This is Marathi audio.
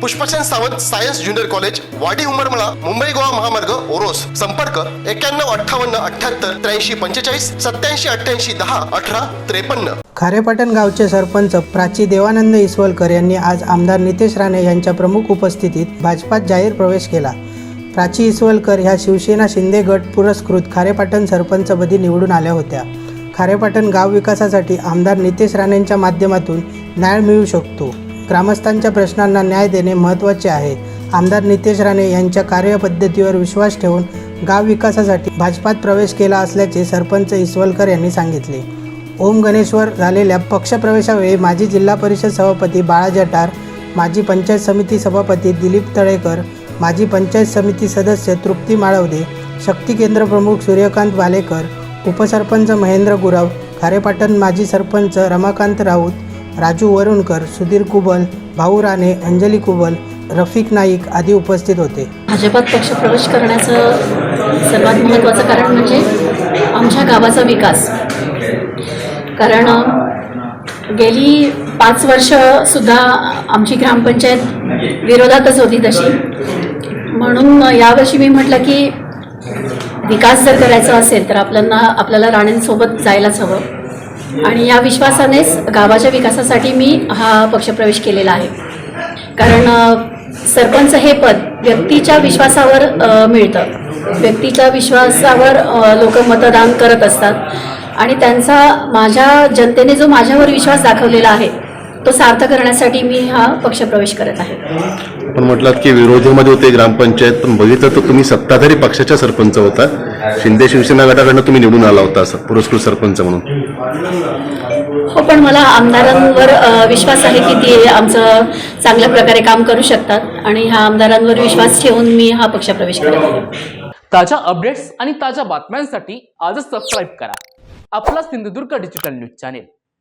Pushpchand Sawant science junior college Wadi Umarmala Mumbai Goa महामार्ग ओरोस. संपर्क एक्क्याण्णव अठ्ठावन्न अठ्ठ्याहत्तर त्र्याऐंशी पंचेचाळीस सत्याऐंशी अठ्ठ्याऐंशी दहा अठरा त्रेपन्न. खारेपाटण गावचे सरपंच प्राची देवानंद इसवलकर यांनी आज आमदार नितेश राणे यांच्या प्रमुख उपस्थितीत भाजपात जाहीर प्रवेश केला. प्राची इसवलकर ह्या शिवसेना शिंदे गट पुरस्कृत खारेपाटण सरपंचपदी निवडून आल्या होत्या. खारेपाटण गाव विकासासाठी आमदार नितेश राणेंच्या माध्यमातून न्याय मिळू शकतो. ग्रामस्थांच्या प्रश्नांना न्याय देणे महत्त्वाचे आहे. आमदार नितेश राणे यांच्या कार्यपद्धतीवर विश्वास ठेवून गाव विकासासाठी भाजपात प्रवेश केला असल्याचे सरपंच इसवलकर यांनी सांगितले. ओम गणेश्वर झालेल्या पक्षप्रवेशावेळी माजी जिल्हा परिषद सभापती बाळा जटार माजी पंचायत समिती सभापती दिलीप तळेकर माजी पंचायत समिती सदस्य तृप्ती माळवदे शक्ती केंद्र प्रमुख सूर्यकांत वालेकर उपसरपंच महेंद्र गुरव खारेपाटण माजी सरपंच रमाकांत राऊत राजू वरुणकर सुधीर कुबल भाऊ राणे अंजली कुबल रफिक नाईक आदी उपस्थित होते. भाजपात पक्षप्रवेश करण्याचं सर्वात महत्त्वाचं कारण म्हणजे आमच्या गावाचा विकास. कारण गेली पाच वर्षसुद्धा आमची ग्रामपंचायत विरोधातच होती तशी. म्हणून यावर्षी मी म्हटलं की विकास जर करायचा असेल तर आपल्याला आपल्याला राणेंसोबत जायलाच हवं. आणि या विश्वासानेच गावाच्या विकासासाठी मी हा पक्षप्रवेश केलेला आहे. कारण सरपंच हे पद व्यक्तीच्या विश्वासावर मिळतं. व्यक्तीच्या विश्वासावर लोक मतदान करत असतात. आणि त्यांचा माझ्या जनतेने जो माझ्यावर विश्वास दाखवलेला आहे तो सार्थ करण्यासाठी मी हा पक्षप्रवेश करत आहे. पण म्हटलात की विरोधीमध्ये होते ग्रामपंचायत पण बघितलं तर तुम्ही सत्ताधारी पक्षाच्या सरपंच होता. शिंदे शिवसेना गटाकडनं तुम्ही निवडून आला होता असं पुरस्कृत सरपंच म्हणून. हो पण मला आमदारांवर अ, विश्वास आहे की ते आमचं चांगल्या प्रकारे काम करू शकतात आणि ह्या आमदारांवर विश्वास ठेवून मी हा पक्षप्रवेश करत आहे. ताज्या अपडेट्स आणि ताज्या बातम्यांसाठी आजच सबस्क्राईब करा. आपला Sindhudurg digital news channel